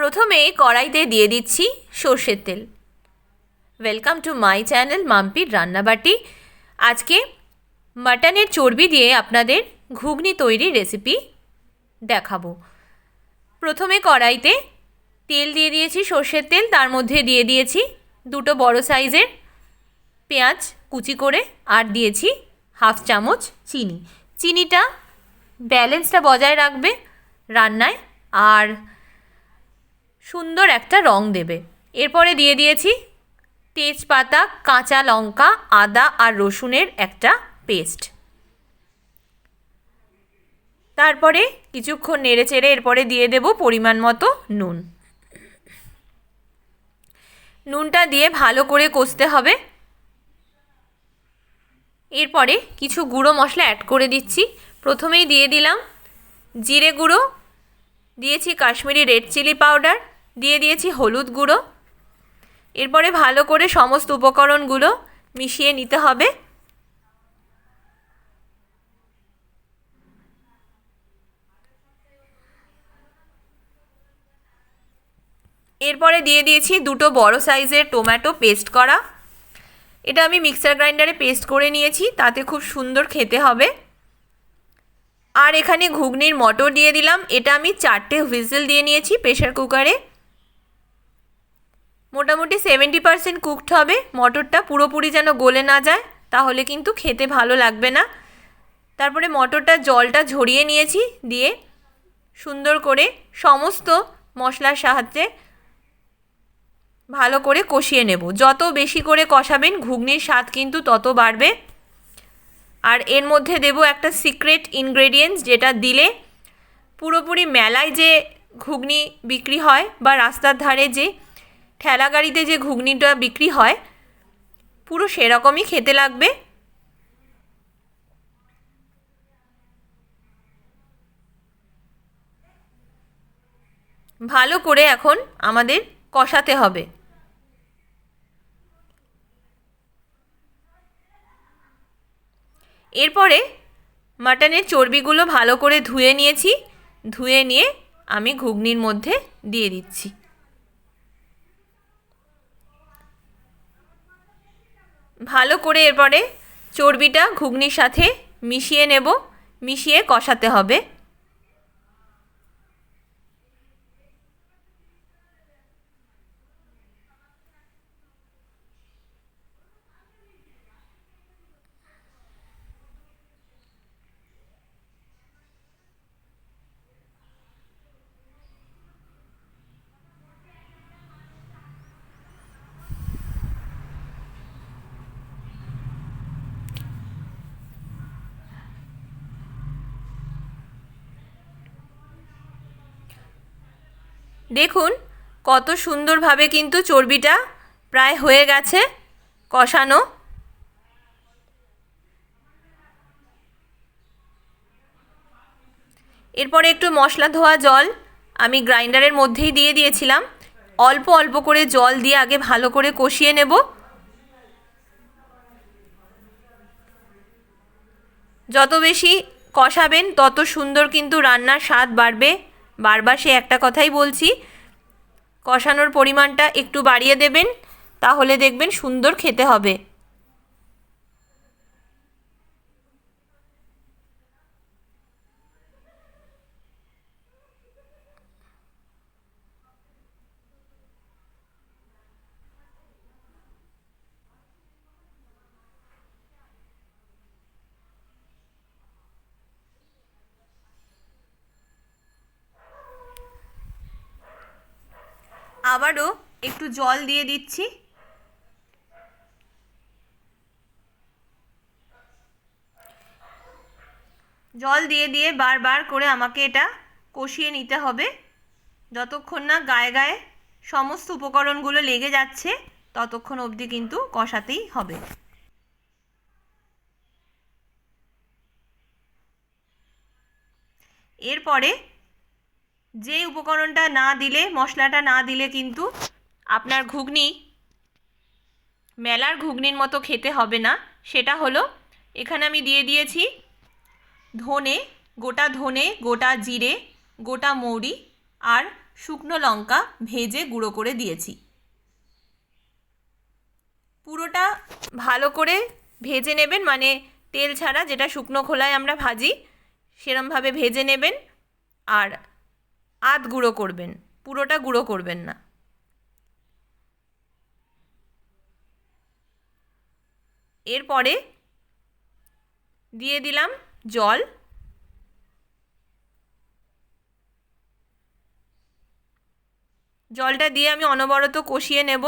প্রথমে কড়াইতে দিয়ে দিচ্ছি সর্ষের তেল। ওয়েলকাম টু মাই চ্যানেল মাম্পির রান্নাবাটি। আজকে মাটনের চর্বি দিয়ে আপনাদের ঘুগনি তৈরির রেসিপি দেখাবো। প্রথমে কড়াইতে তেল দিয়ে দিয়েছি সর্ষের তেল, তার মধ্যে দিয়ে দিয়েছি দুটো বড় সাইজের পেঁয়াজ কুচি করে আর দিয়েছি হাফ চামচ চিনি। চিনিটা ব্যালেন্সটা বজায় রাখবে রান্নায় আর সুন্দর একটা রং দেবে। এরপরে দিয়ে দিয়েছি তেজপাতা, কাঁচা লঙ্কা, আদা আর রসুনের একটা পেস্ট। তারপরে কিছুক্ষণ নেড়ে চেড়ে এরপরে দিয়ে দেব পরিমাণ মতো নুন। নুনটা দিয়ে ভালো করে কষতে হবে। এরপরে কিছু গুঁড়ো মশলা অ্যাড করে দিচ্ছি। প্রথমেই দিয়ে দিলাম জিরে গুঁড়ো, দিয়েছি কাশ্মীরি রেড চিলি পাউডার দিয়ে দিয়েছি হলুদ গুঁড়ো। এরপরে ভালো করে সমস্ত উপকরণগুলো মিশিয়ে নিতে হবে। এরপরে দিয়ে দিয়েছি দুটো বড় সাইজের টোম্যাটো পেস্ট করা। এটা আমি মিক্সার গ্রাইন্ডারে পেস্ট করে নিয়েছি, তাতে খুব সুন্দর খেতে হবে। আর এখানে ঘুগনির মটর দিয়ে দিলাম, এটা আমি চারটে হুইসেল দিয়ে নিয়েছি প্রেশার কুকারে। মোটামুটি সেভেন্টি পারসেন্ট কুকড হবে। মটরটা পুরোপুরি যেন গলে না যায়, তাহলে কিন্তু খেতে ভালো লাগবে না। তারপরে মটরটা জলটা ঝরিয়ে নিয়েছি দিয়ে সুন্দর করে সমস্ত মশলার সাহায্যে ভালো করে কষিয়ে নেব। যত বেশি করে কষাবেন, ঘুগনির স্বাদ কিন্তু তত বাড়বে। আর এর মধ্যে দেব একটা সিক্রেট ইনগ্রেডিয়েন্টস যেটা দিলে পুরোপুরি মেলায় যে ঘুগনি বিক্রি হয় বা রাস্তার ধারে যে ঠেলা গাড়িতে যে ঘুগনিটা বিক্রি হয়, পুরো সেরকমই খেতে লাগবে? ভালো করে এখন আমাদের কষাতে হবে। এরপরে মাটনের চর্বিগুলো ভালো করে ধুয়ে নিয়েছি। ধুয়ে নিয়ে আমি ঘুগনির মধ্যে দিয়ে দিচ্ছি। ভালো করে এরপরে চর্বিটা ঘুগনির সাথে মিশিয়ে নেব মিশিয়ে কষাতে হবে। দেখুন, কত সুন্দরভাবে কিন্তু চর্বিটা প্রায় হয়ে গেছে, কষানো। এরপরে একটু মশলা ধোয়া জল আমি গ্রাইন্ডারের মধ্যেই দিয়ে দিয়েছিলাম। অল্প অল্প করে জল দিয়ে আগে ভালো করে কষিয়ে নেব। যত বেশি কষাবেন, তত সুন্দর কিন্তু রান্নার স্বাদ বাড়বে। বারবার সে একটা কথাই বলছি, কষানোর পরিমাণটা একটু বাড়িয়ে দেবেন, তাহলে দেখবেন সুন্দর খেতে হবে। আবারও একটু জল দিয়ে দিচ্ছি। জল দিয়ে দিয়ে বারবার করে আমাকে এটা কষিয়ে নিতে হবে। যতক্ষণ না গায়ে গায়ে সমস্ত উপকরণগুলো লেগে যাচ্ছে, ততক্ষণ অবধি কিন্তু কষাতেই হবে। এরপরে যে উপকরণটা না দিলে, মশলাটা না দিলে কিন্তু আপনার ঘুগনি, মেলার ঘুগনির মতো খেতে হবে না। সেটা হলো, এখানে আমি দিয়ে দিয়েছি ধনে, গোটা ধনে, গোটা জিরে, গোটা মৌরি আর শুকনো লঙ্কা ভেজে গুঁড়ো করে দিয়েছি। পুরোটা ভালো করে ভেজে নেবেন মানে তেল ছাড়া যেটা শুকনো খোলায় আমরা ভাজি, সেরমভাবে ভেজে নেবেন। আর আধ গুঁড়ো করবেন, পুরোটা গুঁড়ো করবেন না। এরপরে দিয়ে দিলাম জল। জলটা দিয়ে আমি অনবরত কষিয়ে নেব।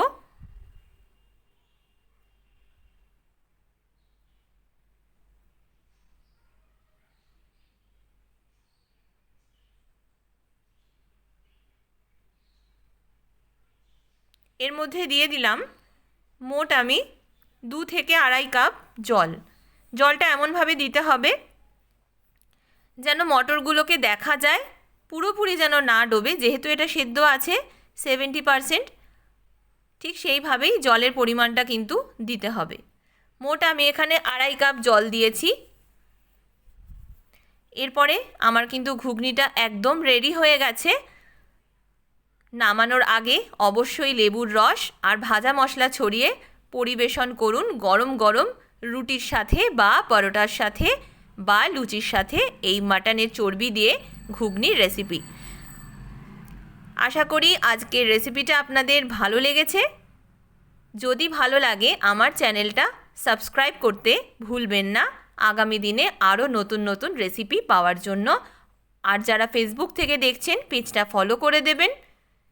এর মধ্যে দিয়ে দিলাম মোট আমি দু থেকে আড়াই কাপ জল। জলটা এমনভাবে দিতে হবে যেন মটরগুলোকে দেখা যায়, পুরোপুরি যেন না ডোবে। যেহেতু এটা সেদ্ধ আছে সেভেন্টি পারসেন্ট, ঠিক সেইভাবেই জলের পরিমাণটা কিন্তু দিতে হবে। মোট আমি এখানে আড়াই কাপ জল দিয়েছি। এরপরে আমার কিন্তু ঘুগনিটা একদম রেডি হয়ে গেছে। নামানোর আগে অবশ্যই লেবুর রস আর ভাজা মশলা ছড়িয়ে পরিবেশন করুন গরম গরম রুটির সাথে বা পরোটার সাথে বা লুচির সাথে এই মাটনের চর্বি দিয়ে ঘুগনির রেসিপি আশা করি আজকের রেসিপিটা আপনাদের ভালো লেগেছে। যদি ভালো লাগে আমার চ্যানেলটা সাবস্ক্রাইব করতে ভুলবেন না। আগামী দিনে আরও নতুন নতুন রেসিপি পাওয়ার জন্য। আর যারা ফেসবুক থেকে দেখছেন পেজটা ফলো করে দেবেন।